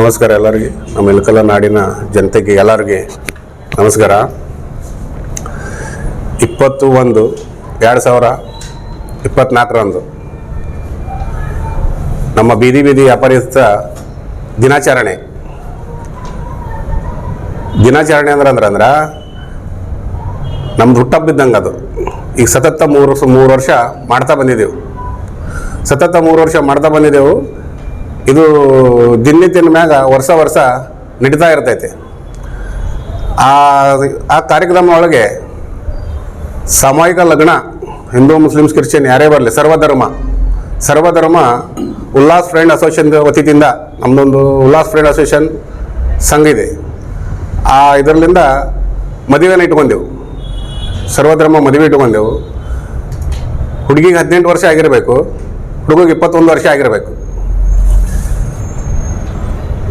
ನಮಸ್ಕಾರ ಎಲ್ಲರಿಗೆ. ನಮ್ಮ ಇಳಕಲ್ಲ ನಾಡಿನ ಜನತೆಗೆ ಎಲ್ಲರಿಗೆ ನಮಸ್ಕಾರ. ಇಪ್ಪತ್ತು ಒಂದು ಎರಡು ಸಾವಿರ ಇಪ್ಪತ್ನಾಲ್ಕರಂದು ನಮ್ಮ ಬೀದಿ ಬೀದಿ ವ್ಯಾಪಾರಿಸ್ತ ದಿನಾಚರಣೆ. ದಿನಾಚರಣೆ ಅಂದ್ರೆ ಅಂದ್ರೆ ಅಂದ್ರೆ ನಮ್ದು ಇದ್ದಂಗೆ ಅದು. ಈಗ ಸತತ ಮೂರು ಮೂರು ವರ್ಷ ಮಾಡ್ತಾ ಬಂದಿದ್ದೆವು. ಸತತ ಮೂರು ವರ್ಷ ಮಾಡ್ತಾ ಬಂದಿದ್ದೆವು. ಇದು ದಿನ ಮ್ಯಾಗ ವರ್ಷ ವರ್ಷ ನಡೀತಾ ಇರ್ತೈತಿ. ಆ ಆ ಕಾರ್ಯಕ್ರಮ ಒಳಗೆ ಸಾಮೂಹಿಕ ಲಗ್ನ, ಹಿಂದೂ, ಮುಸ್ಲಿಮ್ಸ್, ಕ್ರಿಶ್ಚಿಯನ್ ಯಾರೇ ಬರಲಿ, ಸರ್ವಧರ್ಮ ಸರ್ವಧರ್ಮ ಉಲ್ಲಾಸ್ ಫ್ರೆಂಡ್ ಅಸೋಸಿಯೇಷನ್ ವತಿಯಿಂದ ನಮ್ಮದೊಂದು ಉಲ್ಲಾಸ್ ಫ್ರೆಂಡ್ ಅಸೋಸಿಯೇಷನ್ ಸಂಘ ಇದೆ. ಆ, ಇದರಲ್ಲಿಂದ ಮದುವೆನ ಇಟ್ಕೊಂಡೆವು. ಸರ್ವಧರ್ಮ ಮದುವೆ ಇಟ್ಕೊಂಡೆವು. ಹುಡುಗಿಗೆ ಹದಿನೆಂಟು ವರ್ಷ ಆಗಿರಬೇಕು, ಹುಡುಗಿಗೆ ಇಪ್ಪತ್ತೊಂದು ವರ್ಷ ಆಗಿರಬೇಕು.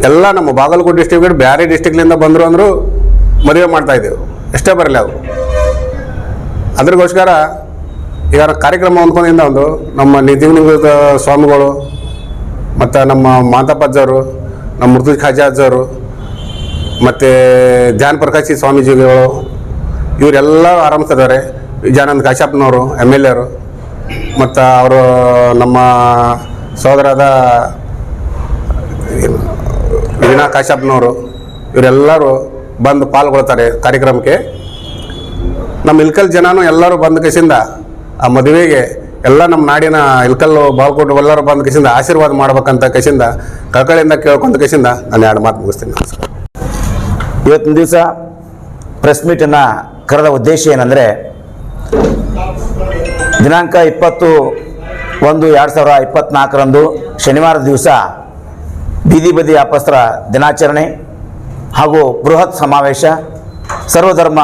ಎಲ್ಲ ನಮ್ಮ ಬಾಗಲಕೋಟೆ ಡಿಸ್ಟಿಕ್ ಬೇರೆ ಡಿಸ್ಟಿಕ್ಲಿಂದ ಬಂದರು ಅಂದರೂ ಮದುವೆ ಮಾಡ್ತಾ ಇದ್ದೆವು. ಎಷ್ಟೇ ಬರಲಿ ಅವು ಅದ್ರಗೋಸ್ಕರ ಈಗ ಕಾರ್ಯಕ್ರಮ ಅಂದ್ಕೊಂಡಿಂದ ಒಂದು ನಮ್ಮ ನಿಧಿನಿಂಗದ ಸ್ವಾಮಿಗಳು ಮತ್ತು ನಮ್ಮ ಮಾತಾಪಜ್ಜವರು ನಮ್ಮ ಮೃದು ಖಾಜಾಜ್ಜವರು ಮತ್ತು ಧ್ಯಾನ್ ಪ್ರಕಾಶಿ ಸ್ವಾಮೀಜಿಗಳು ಇವರೆಲ್ಲ ಆರಂಭಿಸಿದ್ದಾರೆ ವಿಜಯಾನಂದ ಕಾಶ್ಯಪ್ನವರು ಎಂ ಎಲ್ ಎರು ಮತ್ತು ಅವರು ನಮ್ಮ ಸಹೋದರದ ಏನು, ವೀಣಾ ಕಾಶ್ಯಪ್ನವರು, ಇವರೆಲ್ಲರೂ ಬಂದು ಪಾಲ್ಗೊಳ್ತಾರೆ ಕಾರ್ಯಕ್ರಮಕ್ಕೆ. ನಮ್ಮ ಇಲ್ಕಲ್ ಜನನೂ ಎಲ್ಲರೂ ಬಂದ ಕಸಿಂದ ಆ ಮದುವೆಗೆ ಎಲ್ಲ ನಮ್ಮ ನಾಡಿನ ಇಲ್ಕಲ್ಲು ಬಾಲ್ಕೋಟು ಎಲ್ಲರೂ ಬಂದ ಕಸಿಂದ ಆಶೀರ್ವಾದ ಮಾಡ್ಬೇಕಂತ ಕಸಿಂದ ಕಳ್ಕಳಿಂದ ಕೇಳ್ಕೊಂತ ಕಸಿಂದ ನಾನು ಎರಡು ಮಾತು ಮುಗಿಸ್ತೀನಿ. ಇವತ್ತಿನ ದಿವಸ ಪ್ರೆಸ್ ಮೀಟನ್ನು ಕರೆದ ಉದ್ದೇಶ ಏನಂದರೆ, ದಿನಾಂಕ ಇಪ್ಪತ್ತು ಒಂದು ಎರಡು ಸಾವಿರ ಇಪ್ಪತ್ತ್ನಾಲ್ಕರಂದು ಶನಿವಾರದ ದಿವಸ ಬೀದಿ ಬದಿ ಅಪಸ್ತ್ರ ದಿನಾಚರಣೆ ಹಾಗೂ ಬೃಹತ್ ಸಮಾವೇಶ ಸರ್ವಧರ್ಮ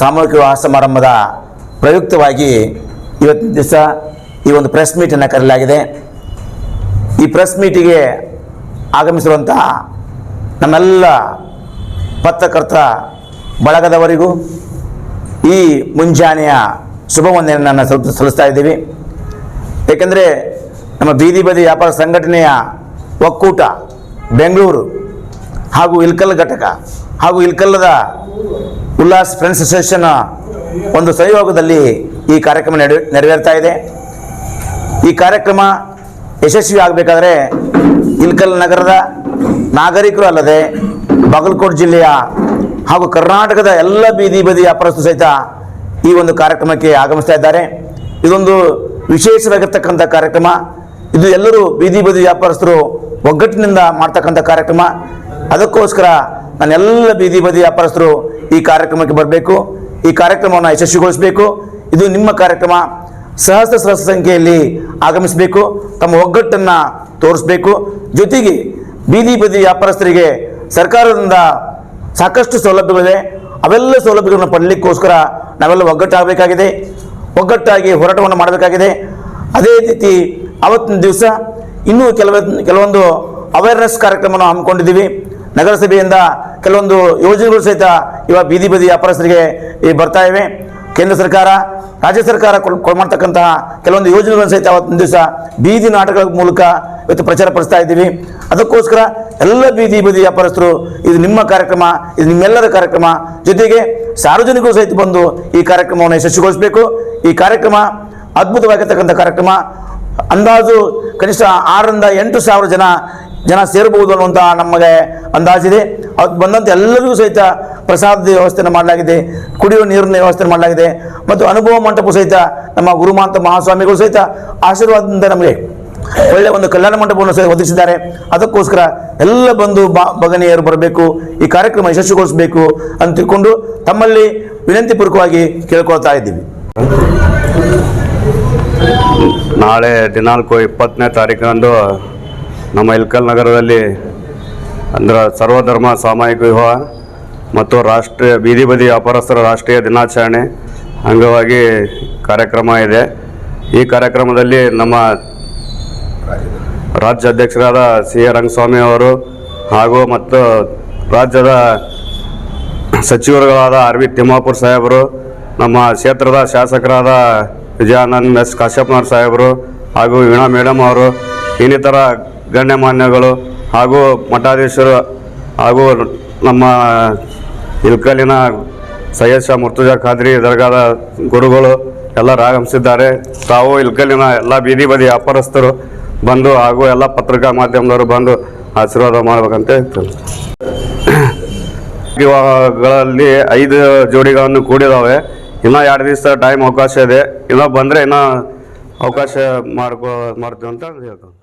ಸಾಮೂಹಿಕ ವಿವಾಹ ಸಮಾರಂಭದ ಪ್ರಯುಕ್ತವಾಗಿ ಇವತ್ತಿನ ದಿವಸ ಈ ಒಂದು ಪ್ರೆಸ್ ಮೀಟನ್ನು ಕರೆಯಲಾಗಿದೆ. ಈ ಪ್ರೆಸ್ ಮೀಟಿಗೆ ಆಗಮಿಸಿರುವಂತಹ ನಮ್ಮೆಲ್ಲ ಪತ್ರಕರ್ತ ಬಳಗದವರಿಗೂ ಈ ಮುಂಜಾನೆಯ ಶುಭ ವಂದನೆಯನ್ನು ಸ್ವಲ್ಪ ಸಲ್ಲಿಸ್ತಾ ಇದ್ದೀವಿ. ಏಕೆಂದರೆ ನಮ್ಮ ಬೀದಿ ಬದಿ ವ್ಯಾಪಾರ ಸಂಘಟನೆಯ ಒಕ್ಕೂಟ ಬೆಂಗಳೂರು ಹಾಗೂ ಇಲ್ಕಲ್ ಘಟಕ ಹಾಗೂ ಇಲ್ಕಲ್ಲದ ಉಲ್ಲಾಸ್ ಫ್ರೆಂಡ್ಸ್ ಅಸೋಸಿಯೇಷನ್ ಒಂದು ಸಹಯೋಗದಲ್ಲಿ ಈ ಕಾರ್ಯಕ್ರಮ ನೆರವೇ ನೆರವೇರ್ತಾ ಇದೆ. ಈ ಕಾರ್ಯಕ್ರಮ ಯಶಸ್ವಿ ಆಗಬೇಕಾದ್ರೆ ಇಲ್ಕಲ್ ನಗರದ ನಾಗರಿಕರು ಅಲ್ಲದೆ ಬಾಗಲಕೋಟೆ ಜಿಲ್ಲೆಯ ಹಾಗೂ ಕರ್ನಾಟಕದ ಎಲ್ಲ ಬೀದಿ ಬದಿ ವ್ಯಾಪಾರಸ್ಥರು ಸಹಿತ ಈ ಒಂದು ಕಾರ್ಯಕ್ರಮಕ್ಕೆ ಆಗಮಿಸ್ತಾ ಇದ್ದಾರೆ. ಇದೊಂದು ವಿಶೇಷವಾಗಿರ್ತಕ್ಕಂಥ ಕಾರ್ಯಕ್ರಮ. ಇದು ಎಲ್ಲರೂ ಬೀದಿ ಬದಿ ವ್ಯಾಪಾರಸ್ಥರು ಒಗ್ಗಟ್ಟಿನಿಂದ ಮಾಡ್ತಕ್ಕಂಥ ಕಾರ್ಯಕ್ರಮ. ಅದಕ್ಕೋಸ್ಕರ ನಾನೆಲ್ಲ ಬೀದಿ ಬದಿ ವ್ಯಾಪಾರಸ್ಥರು ಈ ಕಾರ್ಯಕ್ರಮಕ್ಕೆ ಬರಬೇಕು. ಈ ಕಾರ್ಯಕ್ರಮವನ್ನು ಯಶಸ್ವಿಗೊಳಿಸಬೇಕು. ಇದು ನಿಮ್ಮ ಕಾರ್ಯಕ್ರಮ. ಸಹಸ್ರ ಸಹಸ್ರ ಸಂಖ್ಯೆಯಲ್ಲಿ ಆಗಮಿಸಬೇಕು. ತಮ್ಮ ಒಗ್ಗಟ್ಟನ್ನು ತೋರಿಸಬೇಕು. ಜೊತೆಗೆ ಬೀದಿ ಬದಿ ವ್ಯಾಪಾರಸ್ಥರಿಗೆ ಸರ್ಕಾರದಿಂದ ಸಾಕಷ್ಟು ಸೌಲಭ್ಯಗಳಿವೆ ಅವೆಲ್ಲ ಸೌಲಭ್ಯಗಳನ್ನು ಪಡಲಿಕ್ಕೋಸ್ಕರ ನಾವೆಲ್ಲ ಒಗ್ಗಟ್ಟಾಗಬೇಕಾಗಿದೆ. ಒಗ್ಗಟ್ಟಾಗಿ ಹೋರಾಟವನ್ನು ಮಾಡಬೇಕಾಗಿದೆ. ಅದೇ ರೀತಿ ಅವತ್ತಿನ ದಿವಸ ಇನ್ನೂ ಕೆಲವ ಕೆಲವೊಂದು ಅವೇರ್ನೆಸ್ ಕಾರ್ಯಕ್ರಮವನ್ನು ಹಮ್ಮಿಕೊಂಡಿದ್ದೀವಿ. ನಗರಸಭೆಯಿಂದ ಕೆಲವೊಂದು ಯೋಜನೆಗಳು ಸಹಿತ ಇವಾಗ ಬೀದಿ ಬದಿ ವ್ಯಾಪಾರಸ್ಥರಿಗೆ ಈ ಬರ್ತಾ ಇವೆ. ಕೇಂದ್ರ ಸರ್ಕಾರ, ರಾಜ್ಯ ಸರ್ಕಾರ ಮಾಡ್ತಕ್ಕಂತಹ ಕೆಲವೊಂದು ಯೋಜನೆಗಳನ್ನು ಸಹಿತ ಅವತ್ತಿನ ದಿವಸ ಬೀದಿ ನಾಟಕಗಳ ಮೂಲಕ ಇವತ್ತು ಪ್ರಚಾರ ಪಡಿಸ್ತಾ ಇದ್ದೀವಿ. ಅದಕ್ಕೋಸ್ಕರ ಎಲ್ಲ ಬೀದಿ ಬದಿ ವ್ಯಾಪಾರಸ್ಥರು, ಇದು ನಿಮ್ಮ ಕಾರ್ಯಕ್ರಮ, ಇದು ನಿಮ್ಮೆಲ್ಲರ ಕಾರ್ಯಕ್ರಮ. ಜೊತೆಗೆ ಸಾರ್ವಜನಿಕರು ಸಹಿತ ಬಂದು ಈ ಕಾರ್ಯಕ್ರಮವನ್ನು ಯಶಸ್ವಿಗೊಳಿಸಬೇಕು. ಈ ಕಾರ್ಯಕ್ರಮ ಅದ್ಭುತವಾಗಿರ್ತಕ್ಕಂಥ ಕಾರ್ಯಕ್ರಮ. ಅಂದಾಜು ಕನಿಷ್ಠ ಆರರಿಂದ ಎಂಟು ಸಾವಿರ ಜನ ಜನ ಸೇರಬಹುದು ಅನ್ನುವಂಥ ನಮಗೆ ಅಂದಾಜಿದೆ. ಅದು ಬಂದಂಥ ಎಲ್ಲರಿಗೂ ಸಹಿತ ಪ್ರಸಾದದ ವ್ಯವಸ್ಥೆಯನ್ನು ಮಾಡಲಾಗಿದೆ, ಕುಡಿಯುವ ನೀರಿನ ವ್ಯವಸ್ಥೆ ಮಾಡಲಾಗಿದೆ ಮತ್ತು ಅನುಭವ ಮಂಟಪ ಸಹಿತ ನಮ್ಮ ಗುರುಮಾಂತ ಮಹಾಸ್ವಾಮಿಗಳು ಸಹಿತ ಆಶೀರ್ವಾದದಿಂದ ನಮಗೆ ಒಳ್ಳೆಯ ಒಂದು ಕಲ್ಯಾಣ ಮಂಟಪವನ್ನು ಸಹ ಒದಗಿಸಿದ್ದಾರೆ. ಅದಕ್ಕೋಸ್ಕರ ಎಲ್ಲ ಬಂದು ಬಾ ಭಗನಿಯರು ಬರಬೇಕು, ಈ ಕಾರ್ಯಕ್ರಮ ಯಶಸ್ವಿಗೊಳಿಸಬೇಕು ಅಂತ ತಿಳ್ಕೊಂಡು ತಮ್ಮಲ್ಲಿ ವಿನಂತಿಪೂರ್ವಕವಾಗಿ ಕೇಳ್ಕೊಳ್ತಾ ಇದ್ದೀವಿ. ನಾಳೆ ದಿನಾಂಕ ಇಪ್ಪತ್ತನೇ ತಾರೀಕಂದು ನಮ್ಮ ಇಲ್ಕಲ್ ನಗರದಲ್ಲಿ ಅಂದ್ರೆ ಸರ್ವಧರ್ಮ ಸಾಮಾಯಿಕ ವಿವಾಹ ಮತ್ತು ರಾಷ್ಟ್ರೀಯ ಬೀದಿ ಬದಿ ವ್ಯಾಪಾರಸ್ಥರ ರಾಷ್ಟ್ರೀಯ ದಿನಾಚರಣೆ ಅಂಗವಾಗಿ ಕಾರ್ಯಕ್ರಮ ಇದೆ. ಈ ಕಾರ್ಯಕ್ರಮದಲ್ಲಿ ನಮ್ಮ ರಾಜ್ಯ ಅಧ್ಯಕ್ಷರಾದ ಸಿ ಎ ರಂಗಸ್ವಾಮಿ ಅವರು ಹಾಗೂ ಮತ್ತು ರಾಜ್ಯದ ಸಚಿವರುಗಳಾದ ಆರ್ ವಿ ತಿಮ್ಮಾಪುರ್ ಸಾಹೇಬರು, ನಮ್ಮ ಕ್ಷೇತ್ರದ ಶಾಸಕರಾದ ವಿಜಯಾನಂದ್ ಎಸ್ ಕಾಶ್ಯಪ್ನವ್ರ ಸಾಹೇಬರು ಹಾಗೂ ವೀಣಾ ಮೇಡಮ್ ಅವರು, ಇನ್ನಿತರ ಗಣ್ಯಮಾನ್ಯಗಳು ಹಾಗೂ ಮಠಾಧೀಶರು ಹಾಗೂ ನಮ್ಮ ಇಲ್ಕಲ್ಲಿನ ಸೈಯದ್ ಶಾ ಮುರ್ತುಜಾ ಖಾದ್ರಿ ದರ್ಗಾದ ಗುರುಗಳು ಎಲ್ಲ ಆಗಮಿಸಿದ್ದಾರೆ ತಾವು ಇಲ್ಕಲ್ಲಿನ ಎಲ್ಲ ಬೀದಿ ಬದಿ ವ್ಯಾಪಾರಸ್ಥರು ಬಂದು ಹಾಗೂ ಎಲ್ಲ ಪತ್ರಿಕಾ ಮಾಧ್ಯಮದವರು ಬಂದು ಆಶೀರ್ವಾದ ಮಾಡಬೇಕಂತ ಹೇಳ್ತಾರೆ ವಿವಾಹಗಳಲ್ಲಿ ಐದು ಜೋಡಿಗಳನ್ನು ಕೂಡಿದಾವೆ. ಇನ್ನೂ ಎರಡು ದಿವಸ ಟೈಮ್ ಅವಕಾಶ ಇದೆ. ಇನ್ನೂ ಬಂದರೆ ಇನ್ನೂ ಅವಕಾಶ ಮಾಡ್ಕೋ ಮಾಡ್ತೀವಿ ಅಂತ ಹೇಳ್ತೀನಿ.